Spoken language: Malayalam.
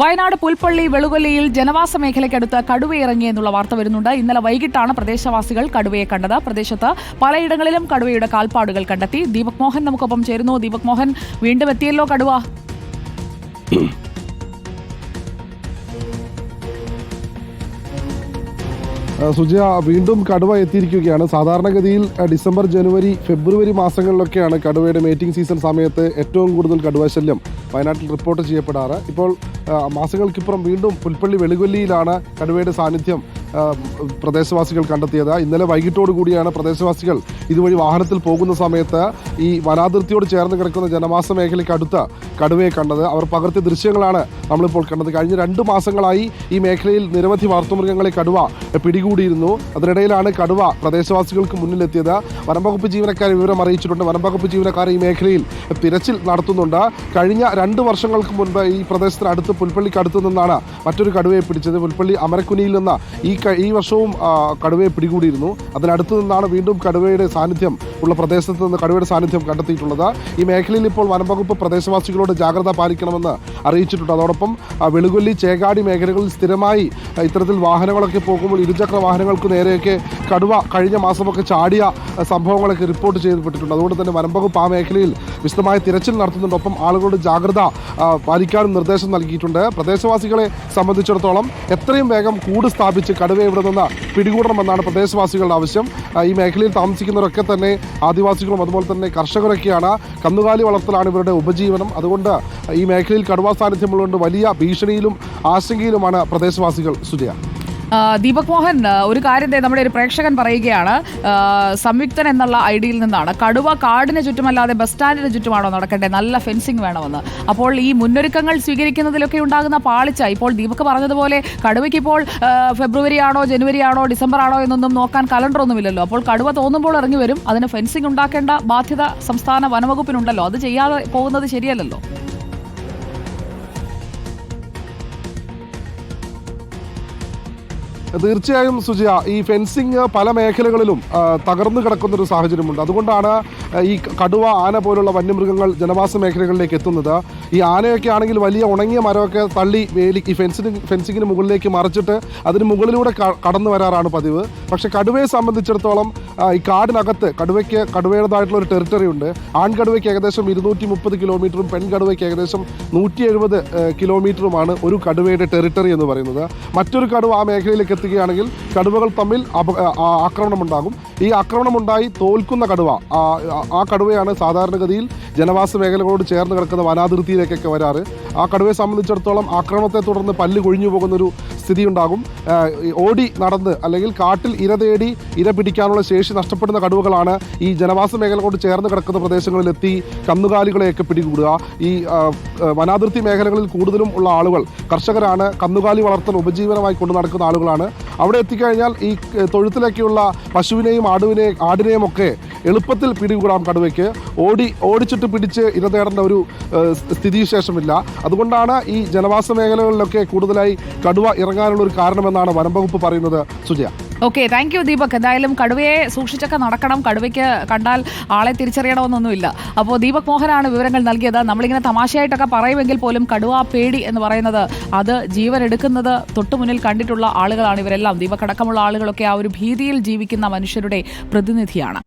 വയനാട് പുൽപ്പള്ളി വെളുകൊല്ലിയിൽ ജനവാസ മേഖലയ്ക്കടുത്ത് കടുവയിറങ്ങിയെന്നുള്ള വാർത്ത വരുന്നുണ്ട്. ഇന്നലെ വൈകിട്ടാണ് പ്രദേശവാസികൾ കടുവയെ കണ്ടത്. പ്രദേശത്ത് പലയിടങ്ങളിലും കടുവയുടെ കാൽപ്പാടുകൾ കണ്ടെത്തി. ദീപക് മോഹൻ നമുക്കൊപ്പം ചേരുന്നു. ദീപക് മോഹൻ വീണ്ടും എത്തിയല്ലോ കടുവ. സുജയ വീണ്ടും കടുവ എത്തിയിരിക്കുകയാണ്. സാധാരണഗതിയിൽ ഡിസംബർ ജനുവരി ഫെബ്രുവരി മാസങ്ങളിലൊക്കെയാണ് കടുവയുടെ മേറ്റിംഗ് സീസൺ സമയത്ത് ഏറ്റവും കൂടുതൽ കടുവ ശല്യം വയനാട്ടിൽ റിപ്പോർട്ട് ചെയ്യപ്പെടാറ്. ഇപ്പോൾ മാസങ്ങൾക്കിപ്പുറം വീണ്ടും പുൽപ്പള്ളി വെളുകൊല്ലിയിലാണ് കടുവയുടെ സാന്നിധ്യം. പ്രദേശവാസികൾ കണ്ടെത്തിയത്. ഇന്നലെ വൈകിട്ടോടു കൂടിയാണ് പ്രദേശവാസികൾ ഇതുവഴി വാഹനത്തിൽ പോകുന്ന സമയത്ത് ഈ വനാതിർത്തിയോട് ചേർന്ന് കിടക്കുന്ന ജനവാസ മേഖലയ്ക്ക് അടുത്ത കടുവയെ കണ്ടത്. അവർ പകർത്തിയ ദൃശ്യങ്ങളാണ് നമ്മളിപ്പോൾ കണ്ടത്. കഴിഞ്ഞ രണ്ട് മാസങ്ങളായി ഈ മേഖലയിൽ നിരവധി വളർത്തുമൃഗങ്ങളെ കടുവ പിടികൂടിയിരുന്നു. അതിനിടയിലാണ് കടുവ പ്രദേശവാസികൾക്ക് മുന്നിലെത്തിയത്. വനംവകുപ്പ് ജീവനക്കാരെ വിവരം അറിയിച്ചിട്ടുണ്ട്. വനംവകുപ്പ് ജീവനക്കാർ ഈ മേഖലയിൽ തിരച്ചിൽ നടത്തുന്നുണ്ട്. കഴിഞ്ഞ രണ്ട് വർഷങ്ങൾക്ക് മുൻപ് ഈ പ്രദേശത്തിനടുത്ത് പുൽപ്പള്ളിക്കടുത്തു നിന്നാണ് മറ്റൊരു കടുവയെ പിടിച്ചത്. പുൽപ്പള്ളി അമരക്കുനിയിൽ നിന്ന് ഈ ഈ വർഷവും കടുവയെ പിടികൂടിയിരുന്നു. അതിനടുത്തു നിന്നാണ് വീണ്ടും കടുവയുടെ സാന്നിധ്യം ഉള്ള പ്രദേശത്ത് നിന്ന് കടുവയുടെ സാന്നിധ്യം കണ്ടെത്തിയിട്ടുള്ളത്. ഈ മേഖലയിൽ ഇപ്പോൾ വനംവകുപ്പ് പ്രദേശവാസികളോട് ജാഗ്രത പാലിക്കണമെന്ന് അറിയിച്ചിട്ടുണ്ട്. അതോടൊപ്പം വെളുകൊല്ലി ചേകാടി മേഖലകളിൽ സ്ഥിരമായി ഇത്തരത്തിൽ വാഹനങ്ങളൊക്കെ പോകുമ്പോൾ ഇരുചക്ര വാഹനങ്ങൾക്ക് നേരെയൊക്കെ കടുവ കഴിഞ്ഞ മാസമൊക്കെ ചാടിയ സംഭവങ്ങളൊക്കെ റിപ്പോർട്ട് ചെയ്യപ്പെട്ടിട്ടുണ്ട്. അതുകൊണ്ട് തന്നെ വനംവകുപ്പ് ആ മേഖലയിൽ വിശദമായ തിരച്ചിൽ നടത്തുന്നുണ്ട്. ഒപ്പം ആളുകളോട് ജാഗ്രത പാലിക്കാനും നിർദ്ദേശം നൽകിയിട്ടുണ്ട്. പ്രദേശവാസികളെ സംബന്ധിച്ചിടത്തോളം എത്രയും വേഗം കൂട് സ്ഥാപിച്ച് കടുവ ഇവിടെ നിന്ന് പിടികൂടണമെന്നാണ് പ്രദേശവാസികളുടെ ആവശ്യം. ഈ മേഖലയിൽ താമസിക്കുന്നവരൊക്കെ തന്നെ ആദിവാസികളും അതുപോലെ തന്നെ കർഷകരൊക്കെയാണ്. കന്നുകാലി വളർത്തലാണ് ഇവരുടെ ഉപജീവനം. അതുകൊണ്ട് ഈ മേഖലയിൽ കടുവാ സാന്നിധ്യമുള്ളതുകൊണ്ട് വലിയ ഭീഷണിയിലും ആശങ്കയിലുമാണ് പ്രദേശവാസികൾ. സുജയ. ദീപക് മോഹൻ ഒരു കാര്യം നമ്മുടെ ഒരു പ്രേക്ഷകൻ പറയുകയാണ്. സംയുക്തൻ എന്നുള്ള ഐഡിയയിൽ നിന്നാണ്. കടുവ കാടിന് ചുറ്റുമല്ലാതെ ബസ് സ്റ്റാൻഡിന് ചുറ്റുമാണോ നടക്കേണ്ടത്? നല്ല ഫെൻസിങ് വേണമെന്ന്. അപ്പോൾ ഈ മുന്നൊരുക്കങ്ങൾ സ്വീകരിക്കുന്നതിലൊക്കെ ഉണ്ടാകുന്ന പാളിച്ച ഇപ്പോൾ ദീപക് പറഞ്ഞതുപോലെ കടുവയ്ക്ക് ഇപ്പോൾ ഫെബ്രുവരി ആണോ ജനുവരി ആണോ ഡിസംബർ ആണോ എന്നൊന്നും നോക്കാൻ കലണ്ടർ ഒന്നുമില്ലല്ലോ അപ്പോൾ കടുവ തോന്നുമ്പോൾ ഇറങ്ങി വരും. അതിന് ഫെൻസിങ് ഉണ്ടാക്കേണ്ട ബാധ്യത സംസ്ഥാന വനവകുപ്പിനുണ്ടല്ലോ. അത് ചെയ്യാതെ പോകുന്നത് ശരിയല്ലല്ലോ. തീർച്ചയായും സുജിയ ഈ ഫെൻസിങ് പല മേഖലകളിലും തകർന്നു കിടക്കുന്ന ഒരു സാഹചര്യമുണ്ട്. അതുകൊണ്ടാണ് ഈ കടുവ ആന പോലുള്ള വന്യമൃഗങ്ങൾ ജനവാസ മേഖലകളിലേക്ക് എത്തുന്നത്. ഈ ആനയൊക്കെ ആണെങ്കിൽ വലിയ ഉണങ്ങിയ മരമൊക്കെ തള്ളി വേലി ഈ ഫെൻസിന് ഫെൻസിങ്ങിന് മുകളിലേക്ക് മറിച്ചിട്ട് അതിന് മുകളിലൂടെ കടന്നു വരാറാണ് പതിവ്. പക്ഷേ കടുവയെ സംബന്ധിച്ചിടത്തോളം ഈ കാടിനകത്ത് കടുവയ്ക്ക് കടുവയുടേതായിട്ടുള്ള ഒരു ടെറിട്ടറി ഉണ്ട്. ആൺകടുവയ്ക്ക് ഏകദേശം ഇരുന്നൂറ്റി മുപ്പത് കിലോമീറ്ററും പെൺകടുവയ്ക്ക് ഏകദേശം നൂറ്റി എഴുപത് കിലോമീറ്ററുമാണ് ഒരു കടുവയുടെ ടെറിട്ടറി എന്ന് പറയുന്നത്. മറ്റൊരു കടുവ ആ മേഖലയിലേക്ക് എത്തുകയാണെങ്കിൽ കടുവകൾ തമ്മിൽ ആക്രമണം ഉണ്ടാകും ഈ ആക്രമണം ഉണ്ടായി തോൽക്കുന്ന കടുവ ആ കടുവയാണ് സാധാരണഗതിയിൽ ജനവാസ മേഖലകളോട് ചേർന്ന് കിടക്കുന്ന വനാതിർത്തിയിലേക്കൊക്കെ വരാറ്. ആ കടുവയെ സംബന്ധിച്ചിടത്തോളം ആക്രമണത്തെ തുടർന്ന് പല്ല് കൊഴിഞ്ഞു പോകുന്നൊരു സ്ഥിതി ഉണ്ടാകും ഓടി നടന്ന് അല്ലെങ്കിൽ കാട്ടിൽ ഇര തേടി ഇര പിടിക്കാനുള്ള ശേഷി നഷ്ടപ്പെടുന്ന കടുവകളാണ് ഈ ജനവാസ മേഖലകളോട് ചേർന്ന് കിടക്കുന്ന പ്രദേശങ്ങളിലെത്തി കന്നുകാലികളെയൊക്കെ പിടികൂടുക. ഈ വനാതിർത്തി മേഖലകളിൽ കൂടുതലും ഉള്ള ആളുകൾ കർഷകരാണ് കന്നുകാലി വളർത്തൽ ഉപജീവനമായി കൊണ്ടു നടക്കുന്ന ആളുകളാണ്. അവിടെ എത്തിക്കഴിഞ്ഞാൽ ഈ തൊഴുത്തിലേക്കുള്ള പശുവിനെയും ആടുവിനെയും ആടിനെയും ഒക്കെ എളുപ്പത്തിൽ പിടികൂടാം കടുവയ്ക്ക്. ഓടി ഓടിച്ചിട്ട് പിടിച്ച് ഇര തേടേണ്ട ഒരു സ്ഥിതിവിശേഷമില്ല. അതുകൊണ്ടാണ് ഈ ജനവാസ മേഖലകളിലൊക്കെ കൂടുതലായി കടുവ ഇറങ്ങാനുള്ള ഒരു കാരണമെന്നാണ് വനം വകുപ്പ് പറയുന്നത്. Sujaya. Okay thank you Deepak. എന്തായാലും കടുവയെ സൂക്ഷിച്ചൊക്കെ നടക്കണം. കടുവയ്ക്ക് കണ്ടാൽ ആളെ തിരിച്ചറിയണമെന്നൊന്നുമില്ല. അപ്പോൾ ദീപക് മോഹനാണ് വിവരങ്ങൾ നൽകിയത്. നമ്മളിങ്ങനെ തമാശയായിട്ടൊക്കെ പറയുമെങ്കിൽ പോലും കടുവ പേടി എന്ന് പറയുന്നത് അത് ജീവൻ എടുക്കുന്നത് തൊട്ടു മുന്നിൽ കണ്ടിട്ടുള്ള ആളുകളാണ് ഇവരെല്ലാം. ദീപക് അടക്കമുള്ള ആളുകളൊക്കെ ആ ഒരു ഭീതിയിൽ ജീവിക്കുന്ന മനുഷ്യരുടെ പ്രതിനിധിയാണ്.